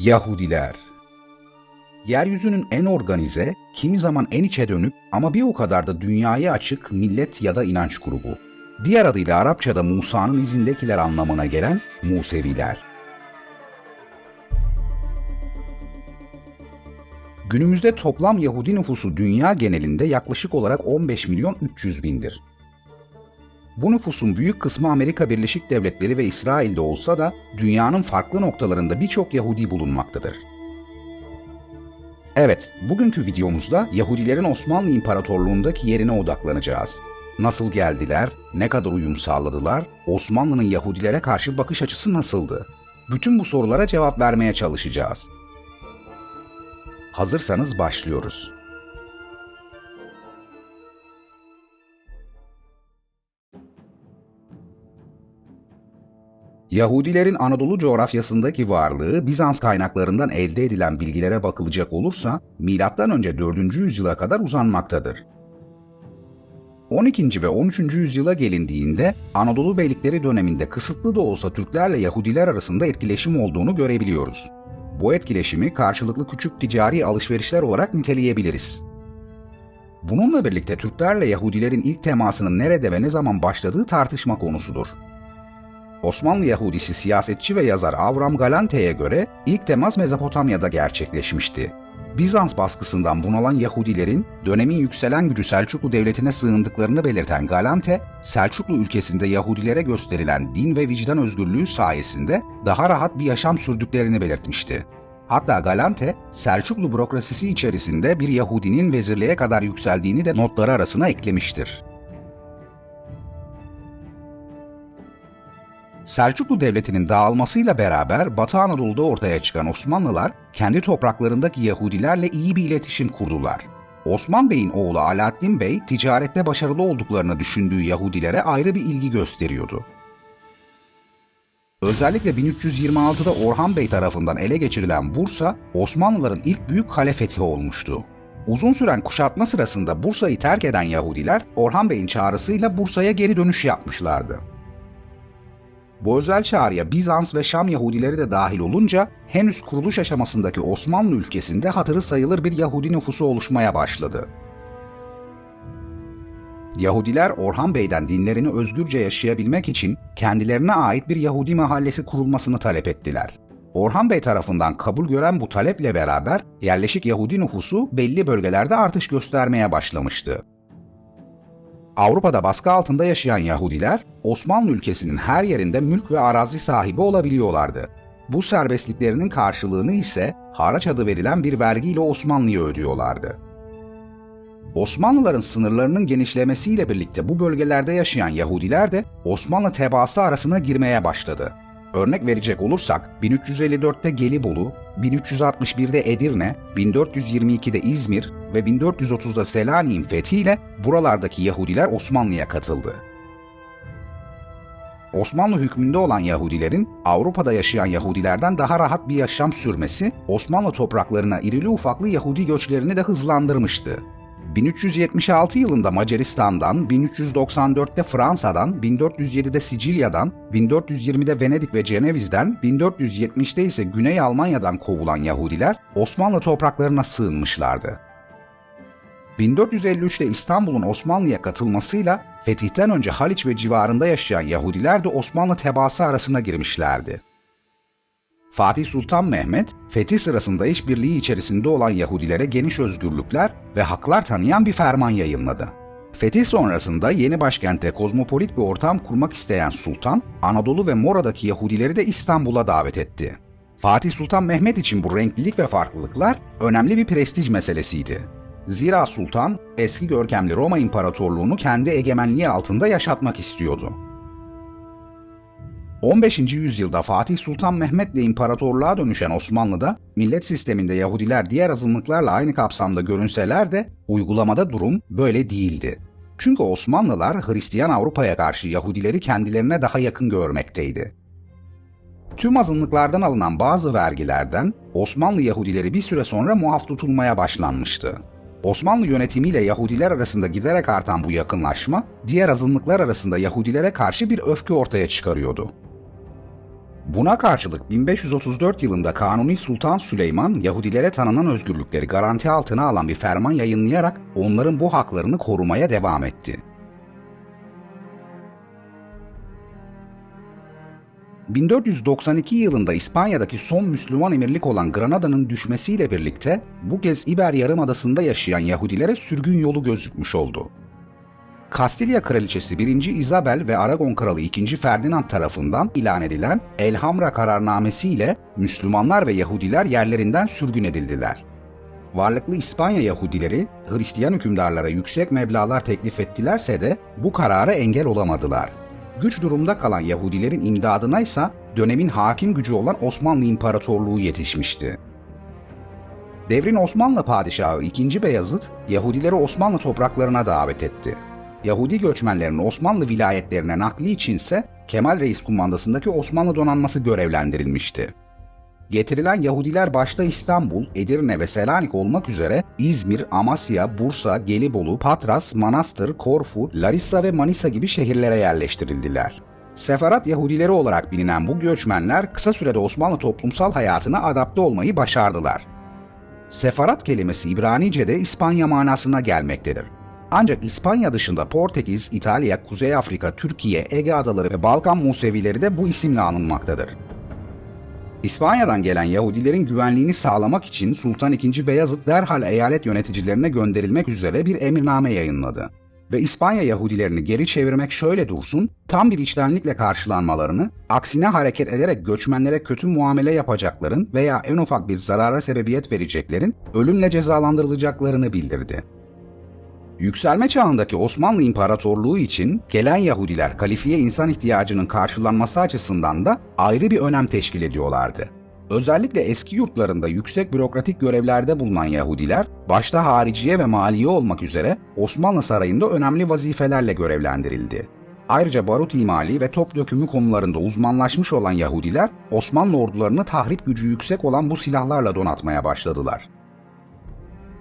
Yahudiler Yeryüzünün en organize, kimi zaman en içe dönük ama bir o kadar da dünyaya açık millet ya da inanç grubu. Diğer adıyla Arapçada Musa'nın izindekiler anlamına gelen Museviler. Günümüzde toplam Yahudi nüfusu dünya genelinde yaklaşık olarak 15 milyon 300 bindir. Bu nüfusun büyük kısmı Amerika Birleşik Devletleri ve İsrail'de olsa da dünyanın farklı noktalarında birçok Yahudi bulunmaktadır. Evet, bugünkü videomuzda Yahudilerin Osmanlı İmparatorluğundaki yerine odaklanacağız. Nasıl geldiler, ne kadar uyum sağladılar, Osmanlı'nın Yahudilere karşı bakış açısı nasıldı? Bütün bu sorulara cevap vermeye çalışacağız. Hazırsanız başlıyoruz. Yahudilerin Anadolu coğrafyasındaki varlığı Bizans kaynaklarından elde edilen bilgilere bakılacak olursa M.Ö. 4. yüzyıla kadar uzanmaktadır. 12. ve 13. yüzyıla gelindiğinde Anadolu beylikleri döneminde kısıtlı da olsa Türklerle Yahudiler arasında etkileşim olduğunu görebiliyoruz. Bu etkileşimi karşılıklı küçük ticari alışverişler olarak niteleyebiliriz. Bununla birlikte Türklerle Yahudilerin ilk temasının nerede ve ne zaman başladığı tartışma konusudur. Osmanlı Yahudisi siyasetçi ve yazar Avram Galante'ye göre ilk temas Mezopotamya'da gerçekleşmişti. Bizans baskısından bunalan Yahudilerin dönemin yükselen gücü Selçuklu Devleti'ne sığındıklarını belirten Galante, Selçuklu ülkesinde Yahudilere gösterilen din ve vicdan özgürlüğü sayesinde daha rahat bir yaşam sürdüklerini belirtmişti. Hatta Galante, Selçuklu bürokrasisi içerisinde bir Yahudinin vezirliğe kadar yükseldiğini de notları arasına eklemiştir. Selçuklu Devleti'nin dağılmasıyla beraber Batı Anadolu'da ortaya çıkan Osmanlılar kendi topraklarındaki Yahudilerle iyi bir iletişim kurdular. Osman Bey'in oğlu Alaaddin Bey ticarette başarılı olduklarını düşündüğü Yahudilere ayrı bir ilgi gösteriyordu. Özellikle 1326'da Orhan Bey tarafından ele geçirilen Bursa, Osmanlıların ilk büyük kale fethi olmuştu. Uzun süren kuşatma sırasında Bursa'yı terk eden Yahudiler, Orhan Bey'in çağrısıyla Bursa'ya geri dönüş yapmışlardı. Bu özel çağrıya Bizans ve Şam Yahudileri de dahil olunca henüz kuruluş aşamasındaki Osmanlı ülkesinde hatırı sayılır bir Yahudi nüfusu oluşmaya başladı. Yahudiler Orhan Bey'den dinlerini özgürce yaşayabilmek için kendilerine ait bir Yahudi mahallesi kurulmasını talep ettiler. Orhan Bey tarafından kabul gören bu taleple beraber yerleşik Yahudi nüfusu belli bölgelerde artış göstermeye başlamıştı. Avrupa'da baskı altında yaşayan Yahudiler, Osmanlı ülkesinin her yerinde mülk ve arazi sahibi olabiliyorlardı. Bu serbestliklerinin karşılığını ise haraç adı verilen bir vergiyle Osmanlı'ya ödüyorlardı. Osmanlıların sınırlarının genişlemesiyle birlikte bu bölgelerde yaşayan Yahudiler de Osmanlı tebaası arasına girmeye başladı. Örnek verecek olursak 1354'te Gelibolu, 1361'de Edirne, 1422'de İzmir ve 1430'da Selanik'in fethiyle buralardaki Yahudiler Osmanlı'ya katıldı. Osmanlı hükmünde olan Yahudilerin Avrupa'da yaşayan Yahudilerden daha rahat bir yaşam sürmesi Osmanlı topraklarına irili ufaklı Yahudi göçlerini de hızlandırmıştı. 1376 yılında Macaristan'dan, 1394'te Fransa'dan, 1407'de Sicilya'dan, 1420'de Venedik ve Ceneviz'den, 1470'te ise Güney Almanya'dan kovulan Yahudiler Osmanlı topraklarına sığınmışlardı. 1453'te İstanbul'un Osmanlı'ya katılmasıyla fetihten önce Haliç ve civarında yaşayan Yahudiler de Osmanlı tebaası arasına girmişlerdi. Fatih Sultan Mehmet, fetih sırasında işbirliği içerisinde olan Yahudilere geniş özgürlükler ve haklar tanıyan bir ferman yayınladı. Fetih sonrasında yeni başkente kozmopolit bir ortam kurmak isteyen sultan, Anadolu ve Mora'daki Yahudileri de İstanbul'a davet etti. Fatih Sultan Mehmet için bu renklilik ve farklılıklar önemli bir prestij meselesiydi. Zira sultan eski görkemli Roma İmparatorluğunu kendi egemenliği altında yaşatmak istiyordu. 15. yüzyılda Fatih Sultan Mehmet'le imparatorluğa dönüşen Osmanlı'da millet sisteminde Yahudiler diğer azınlıklarla aynı kapsamda görünseler de uygulamada durum böyle değildi. Çünkü Osmanlılar Hristiyan Avrupa'ya karşı Yahudileri kendilerine daha yakın görmekteydi. Tüm azınlıklardan alınan bazı vergilerden Osmanlı Yahudileri bir süre sonra muaf tutulmaya başlanmıştı. Osmanlı yönetimiyle Yahudiler arasında giderek artan bu yakınlaşma, diğer azınlıklar arasında Yahudilere karşı bir öfke ortaya çıkarıyordu. Buna karşılık 1534 yılında Kanuni Sultan Süleyman Yahudilere tanınan özgürlükleri garanti altına alan bir ferman yayınlayarak onların bu haklarını korumaya devam etti. 1492 yılında İspanya'daki son Müslüman emirlik olan Granada'nın düşmesiyle birlikte bu kez İber Yarımadası'nda yaşayan Yahudilere sürgün yolu gözükmüş oldu. Kastilya Kraliçesi 1. Isabel ve Aragon Kralı 2. Ferdinand tarafından ilan edilen Elhamra kararnamesi ile Müslümanlar ve Yahudiler yerlerinden sürgün edildiler. Varlıklı İspanya Yahudileri Hristiyan hükümdarlara yüksek meblağlar teklif ettilerse de bu karara engel olamadılar. Güç durumda kalan Yahudilerin imdadına ise dönemin hakim gücü olan Osmanlı İmparatorluğu yetişmişti. Devrin Osmanlı padişahı 2. Beyazıt, Yahudileri Osmanlı topraklarına davet etti. Yahudi göçmenlerin Osmanlı vilayetlerine nakli içinse Kemal Reis kumandasındaki Osmanlı donanması görevlendirilmişti. Getirilen Yahudiler başta İstanbul, Edirne ve Selanik olmak üzere İzmir, Amasya, Bursa, Gelibolu, Patras, Manastır, Korfu, Larissa ve Manisa gibi şehirlere yerleştirildiler. Sefarat Yahudileri olarak bilinen bu göçmenler kısa sürede Osmanlı toplumsal hayatına adapte olmayı başardılar. Sefarat kelimesi İbranice'de İspanya manasına gelmektedir. Ancak İspanya dışında Portekiz, İtalya, Kuzey Afrika, Türkiye, Ege Adaları ve Balkan Musevileri de bu isimle anılmaktadır. İspanya'dan gelen Yahudilerin güvenliğini sağlamak için Sultan II. Beyazıt derhal eyalet yöneticilerine gönderilmek üzere bir emirname yayınladı. Ve İspanya Yahudilerini geri çevirmek şöyle dursun, tam bir içtenlikle karşılanmalarını, aksine hareket ederek göçmenlere kötü muamele yapacakların veya en ufak bir zarara sebebiyet vereceklerin ölümle cezalandırılacaklarını bildirdi. Yükselme çağındaki Osmanlı İmparatorluğu için gelen Yahudiler kalifiye insan ihtiyacının karşılanması açısından da ayrı bir önem teşkil ediyorlardı. Özellikle eski yurtlarında yüksek bürokratik görevlerde bulunan Yahudiler, başta hariciye ve maliye olmak üzere Osmanlı Sarayı'nda önemli vazifelerle görevlendirildi. Ayrıca barut imali ve top dökümü konularında uzmanlaşmış olan Yahudiler, Osmanlı ordularını tahrip gücü yüksek olan bu silahlarla donatmaya başladılar.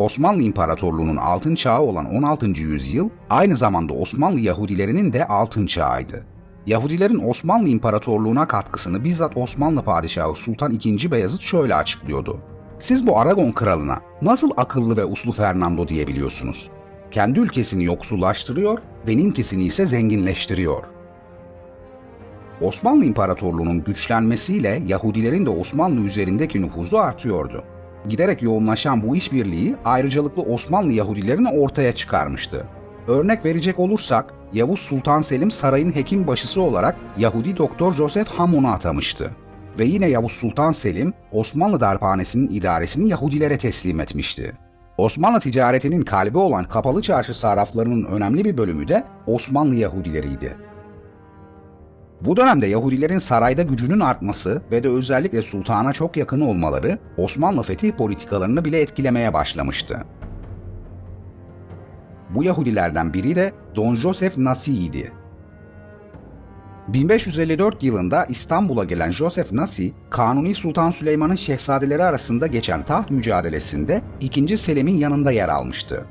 Osmanlı İmparatorluğu'nun altın çağı olan 16. yüzyıl aynı zamanda Osmanlı Yahudilerinin de altın çağıydı. Yahudilerin Osmanlı İmparatorluğu'na katkısını bizzat Osmanlı Padişahı Sultan II. Beyazıt şöyle açıklıyordu. Siz bu Aragon kralına nasıl akıllı ve uslu Fernando diyebiliyorsunuz? Kendi ülkesini yoksullaştırıyor, benimkisini ise zenginleştiriyor. Osmanlı İmparatorluğu'nun güçlenmesiyle Yahudilerin de Osmanlı üzerindeki nüfuzu artıyordu. Giderek yoğunlaşan bu işbirliği ayrıcalıklı Osmanlı Yahudilerini ortaya çıkarmıştı. Örnek verecek olursak Yavuz Sultan Selim sarayın hekim başısı olarak Yahudi doktor Joseph Hamon'u atamıştı. Ve yine Yavuz Sultan Selim Osmanlı darphanesinin idaresini Yahudilere teslim etmişti. Osmanlı ticaretinin kalbi olan kapalı çarşı sarraflarının önemli bir bölümü de Osmanlı Yahudileriydi. Bu dönemde Yahudilerin sarayda gücünün artması ve de özellikle sultana çok yakın olmaları Osmanlı fetih politikalarını bile etkilemeye başlamıştı. Bu Yahudilerden biri de Don Joseph Nasi idi. 1554 yılında İstanbul'a gelen Joseph Nasi, Kanuni Sultan Süleyman'ın şehzadeleri arasında geçen taht mücadelesinde 2. Selim'in yanında yer almıştı.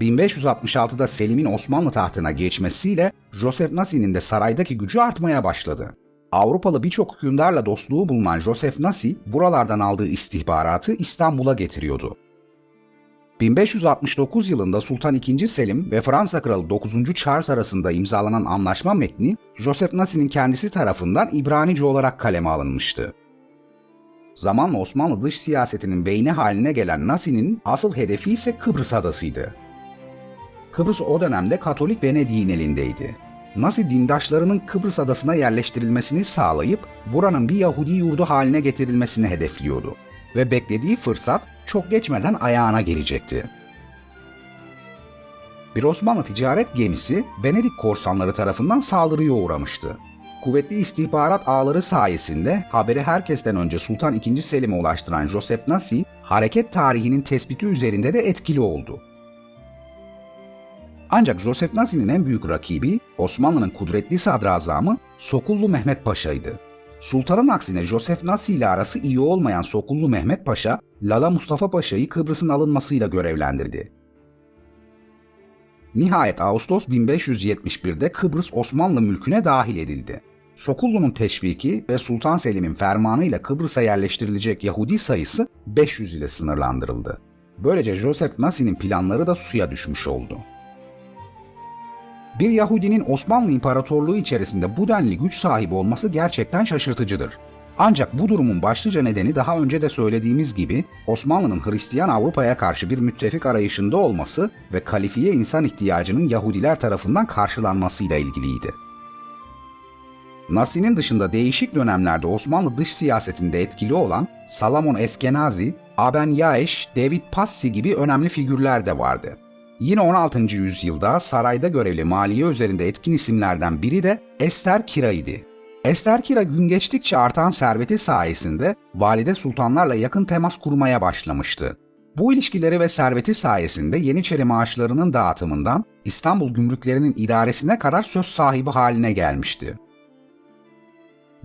1566'da Selim'in Osmanlı tahtına geçmesiyle Joseph Nasi'nin de saraydaki gücü artmaya başladı. Avrupalı birçok hükümdarla dostluğu bulunan Joseph Nasi buralardan aldığı istihbaratı İstanbul'a getiriyordu. 1569 yılında Sultan II. Selim ve Fransa Kralı 9. Charles arasında imzalanan anlaşma metni Joseph Nasi'nin kendisi tarafından İbranice olarak kaleme alınmıştı. Zamanla Osmanlı dış siyasetinin beyni haline gelen Nasi'nin asıl hedefi ise Kıbrıs adasıydı. Kıbrıs o dönemde Katolik Venedik'in elindeydi. Nasi dindaşlarının Kıbrıs adasına yerleştirilmesini sağlayıp buranın bir Yahudi yurdu haline getirilmesini hedefliyordu ve beklediği fırsat çok geçmeden ayağına gelecekti. Bir Osmanlı ticaret gemisi Venedik korsanları tarafından saldırıya uğramıştı. Kuvvetli istihbarat ağları sayesinde haberi herkesten önce Sultan II. Selim'e ulaştıran Joseph Nasi, hareket tarihinin tespiti üzerinde de etkili oldu. Ancak Joseph Nasi'nin en büyük rakibi Osmanlı'nın kudretli sadrazamı Sokullu Mehmet Paşa'ydı. Sultanın aksine Joseph Nasi ile arası iyi olmayan Sokullu Mehmet Paşa, Lala Mustafa Paşa'yı Kıbrıs'ın alınmasıyla görevlendirdi. Nihayet Ağustos 1571'de Kıbrıs Osmanlı mülküne dahil edildi. Sokullu'nun teşviki ve Sultan Selim'in fermanıyla Kıbrıs'a yerleştirilecek Yahudi sayısı 500 ile sınırlandırıldı. Böylece Joseph Nasi'nin planları da suya düşmüş oldu. Bir Yahudinin Osmanlı İmparatorluğu içerisinde bu denli güç sahibi olması gerçekten şaşırtıcıdır. Ancak bu durumun başlıca nedeni daha önce de söylediğimiz gibi Osmanlı'nın Hristiyan Avrupa'ya karşı bir müttefik arayışında olması ve kalifiye insan ihtiyacının Yahudiler tarafından karşılanmasıyla ilgiliydi. Nasi'nin dışında değişik dönemlerde Osmanlı dış siyasetinde etkili olan Salamon Eskenazi, Aben Yaeş, David Passi gibi önemli figürler de vardı. Yine 16. yüzyılda sarayda görevli maliye üzerinde etkin isimlerden biri de Ester Kira idi. Ester Kira gün geçtikçe artan serveti sayesinde valide sultanlarla yakın temas kurmaya başlamıştı. Bu ilişkileri ve serveti sayesinde Yeniçeri maaşlarının dağıtımından İstanbul gümrüklerinin idaresine kadar söz sahibi haline gelmişti.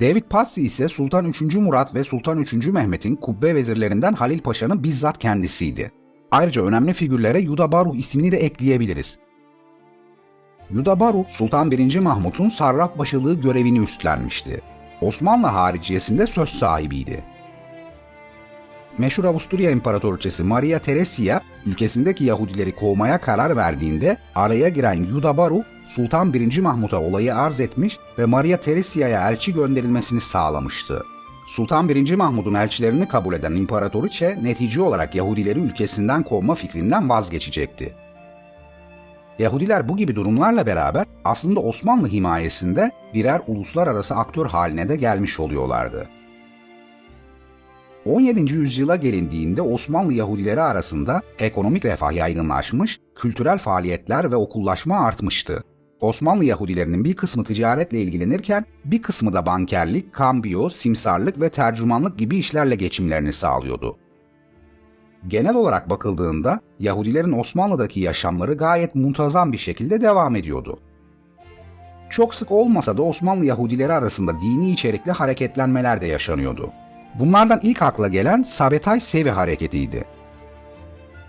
David Passi ise Sultan 3. Murat ve Sultan 3. Mehmet'in kubbe vezirlerinden Halil Paşa'nın bizzat kendisiydi. Ayrıca önemli figürlere Yudabaruh ismini de ekleyebiliriz. Yudabaruh, Sultan 1. Mahmut'un sarraf başılığı görevini üstlenmişti. Osmanlı hariciyesinde söz sahibiydi. Meşhur Avusturya İmparatoriçesi Maria Theresia, ülkesindeki Yahudileri kovmaya karar verdiğinde araya giren Yudabaruh, Sultan 1. Mahmut'a olayı arz etmiş ve Maria Theresia'ya elçi gönderilmesini sağlamıştı. Sultan 1. Mahmud'un elçilerini kabul eden imparatoriçe netice olarak Yahudileri ülkesinden kovma fikrinden vazgeçecekti. Yahudiler bu gibi durumlarla beraber aslında Osmanlı himayesinde birer uluslararası aktör haline de gelmiş oluyorlardı. 17. yüzyıla gelindiğinde Osmanlı Yahudileri arasında ekonomik refah yaygınlaşmış, kültürel faaliyetler ve okullaşma artmıştı. Osmanlı Yahudilerinin bir kısmı ticaretle ilgilenirken bir kısmı da bankerlik, kambiyo, simsarlık ve tercümanlık gibi işlerle geçimlerini sağlıyordu. Genel olarak bakıldığında Yahudilerin Osmanlı'daki yaşamları gayet muntazam bir şekilde devam ediyordu. Çok sık olmasa da Osmanlı Yahudileri arasında dini içerikli hareketlenmeler de yaşanıyordu. Bunlardan ilk akla gelen Sabetay Sevi hareketiydi.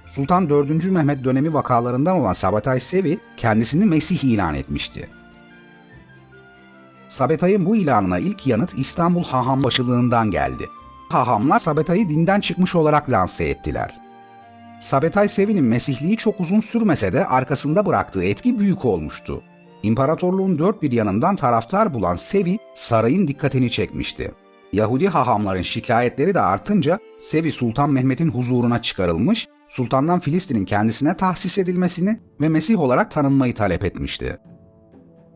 Sultan 4. Mehmet dönemi vakalarından olan Sabetay Sevi kendisini Mesih ilan etmişti. Sabetay'ın bu ilanına ilk yanıt İstanbul Haham başılığından geldi. Hahamlar Sabetay'ı dinden çıkmış olarak lanse ettiler. Sabetay Sevi'nin Mesihliği çok uzun sürmese de arkasında bıraktığı etki büyük olmuştu. İmparatorluğun dört bir yanından taraftar bulan Sevi, sarayın dikkatini çekmişti. Yahudi hahamların şikayetleri de artınca Sevi Sultan Mehmet'in huzuruna çıkarılmış, sultandan Filistin'in kendisine tahsis edilmesini ve Mesih olarak tanınmayı talep etmişti.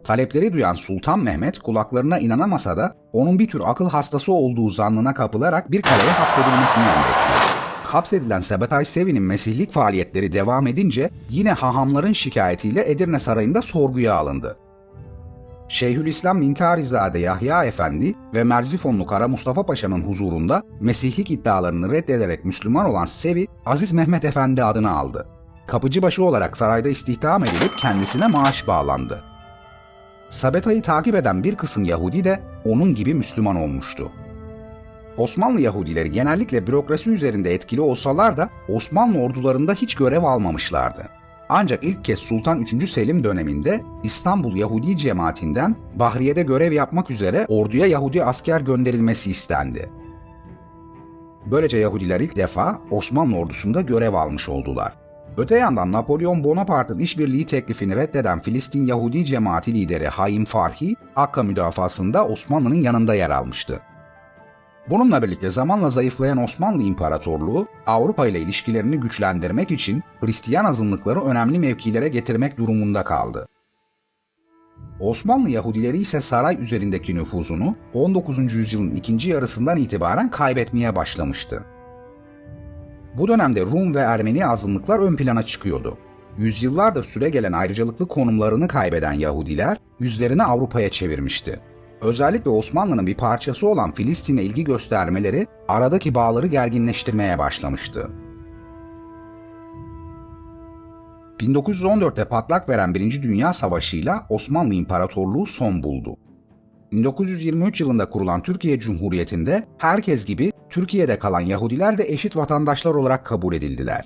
Talepleri duyan Sultan Mehmet kulaklarına inanamasa da onun bir tür akıl hastası olduğu zannına kapılarak bir kaleye hapsedilmesini emretti. Hapsedilen Sebetay Sevi'nin mesihlik faaliyetleri devam edince yine hahamların şikayetiyle Edirne Sarayı'nda sorguya alındı. Şeyhülislam Minkarizade Yahya Efendi ve Merzifonlu Kara Mustafa Paşa'nın huzurunda Mesihlik iddialarını reddederek Müslüman olan Sevi, Aziz Mehmet Efendi adını aldı. Kapıcıbaşı olarak sarayda istihdam edilip kendisine maaş bağlandı. Sabeta'yı takip eden bir kısım Yahudi de onun gibi Müslüman olmuştu. Osmanlı Yahudileri genellikle bürokrasi üzerinde etkili olsalar da Osmanlı ordularında hiç görev almamışlardı. Ancak ilk kez Sultan 3. Selim döneminde İstanbul Yahudi cemaatinden Bahriye'de görev yapmak üzere orduya Yahudi asker gönderilmesi istendi. Böylece Yahudiler ilk defa Osmanlı ordusunda görev almış oldular. Öte yandan Napolyon Bonaparte'ın işbirliği teklifini reddeden Filistin Yahudi cemaati lideri Haim Farhi, Akka müdafasında Osmanlı'nın yanında yer almıştı. Bununla birlikte zamanla zayıflayan Osmanlı İmparatorluğu, Avrupa ile ilişkilerini güçlendirmek için Hristiyan azınlıkları önemli mevkilere getirmek durumunda kaldı. Osmanlı Yahudileri ise saray üzerindeki nüfuzunu 19. yüzyılın ikinci yarısından itibaren kaybetmeye başlamıştı. Bu dönemde Rum ve Ermeni azınlıklar ön plana çıkıyordu. Yüzyıllardır süre gelen ayrıcalıklı konumlarını kaybeden Yahudiler yüzlerini Avrupa'ya çevirmişti. Özellikle Osmanlı'nın bir parçası olan Filistin'e ilgi göstermeleri aradaki bağları gerginleştirmeye başlamıştı. 1914'te patlak veren Birinci Dünya Savaşı'yla Osmanlı İmparatorluğu son buldu. 1923 yılında kurulan Türkiye Cumhuriyeti'nde herkes gibi Türkiye'de kalan Yahudiler de eşit vatandaşlar olarak kabul edildiler.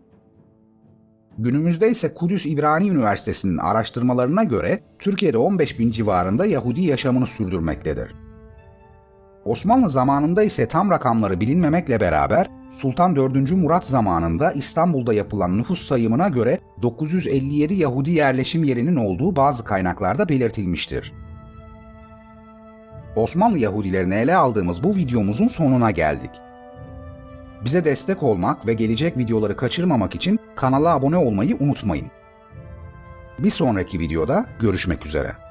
Günümüzde ise Kudüs İbrani Üniversitesi'nin araştırmalarına göre Türkiye'de 15 bin civarında Yahudi yaşamını sürdürmektedir. Osmanlı zamanında ise tam rakamları bilinmemekle beraber Sultan 4. Murat zamanında İstanbul'da yapılan nüfus sayımına göre 957 Yahudi yerleşim yerinin olduğu bazı kaynaklarda belirtilmiştir. Osmanlı Yahudilerini ele aldığımız bu videomuzun sonuna geldik. Bize destek olmak ve gelecek videoları kaçırmamak için kanala abone olmayı unutmayın. Bir sonraki videoda görüşmek üzere.